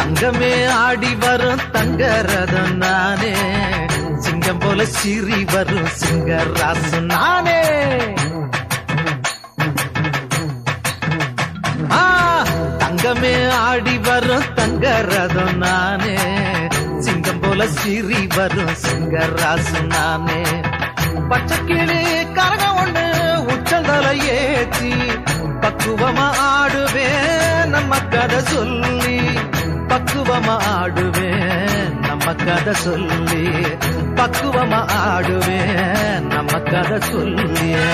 தங்கமே ஆடி வரும் தங்க ரதம் நானே. சிங்கம் போல சிரி வரும் சிங்க ராசு நானே தங்கமே ஆடி வரும் தங்க ரதம் நானே. சிங்கம் போல சிரி வரும் சிங்க ராசு நானே. பச்சை கிளி கரகம் ஒண்ணு உச்சந்தல ஏத்தி பக்குவமா ஆடுவேன் நம்ம கதை சொல்லி. நம்ம கதை சொல்லி பக்குவமா ஆடுவேன் நம்ம கதை சொல்லியே.